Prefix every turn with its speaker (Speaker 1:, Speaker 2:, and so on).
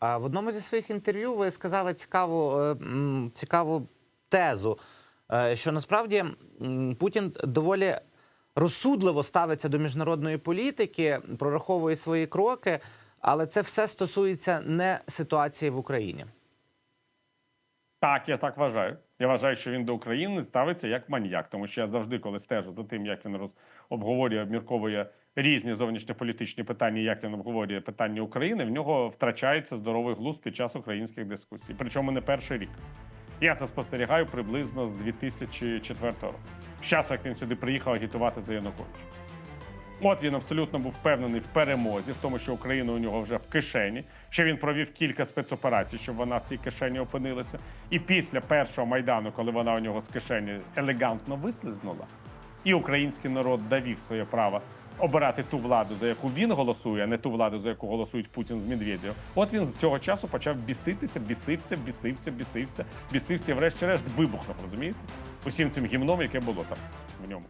Speaker 1: А в одному зі своїх інтерв'ю ви сказали цікаву, е, цікаву тезу, е, що насправді Путін доволі розсудливо ставиться до міжнародної політики, прораховує свої кроки, але це все стосується не ситуації в Україні.
Speaker 2: Так, я так вважаю. Я вважаю, що він до України ставиться як маніяк, тому що я завжди, коли стежу за тим, як він роз... обговорює, обмірковує різні зовнішньополітичні питання, як він обговорює питання України, в нього втрачається здоровий глузд під час українських дискусій. Причому не перший рік. Я це спостерігаю приблизно з 2004 року. З часу, як він сюди приїхав агітувати за Януковича. От він абсолютно був впевнений в перемозі, в тому, що Україна у нього вже в кишені. Що він провів кілька спецоперацій, щоб вона в цій кишені опинилася. І після першого майдану, коли вона у нього з кишені елегантно вислизнула, і український народ давів своє право обирати ту владу, за яку він голосує, а не ту владу, за яку голосують Путін з Медведєв. От він з цього часу почав біситися, бісився, бісився, бісився, бісився, і врешті-решт вибухнув, розумієте? Усім цим гімном, яке було там в ньому.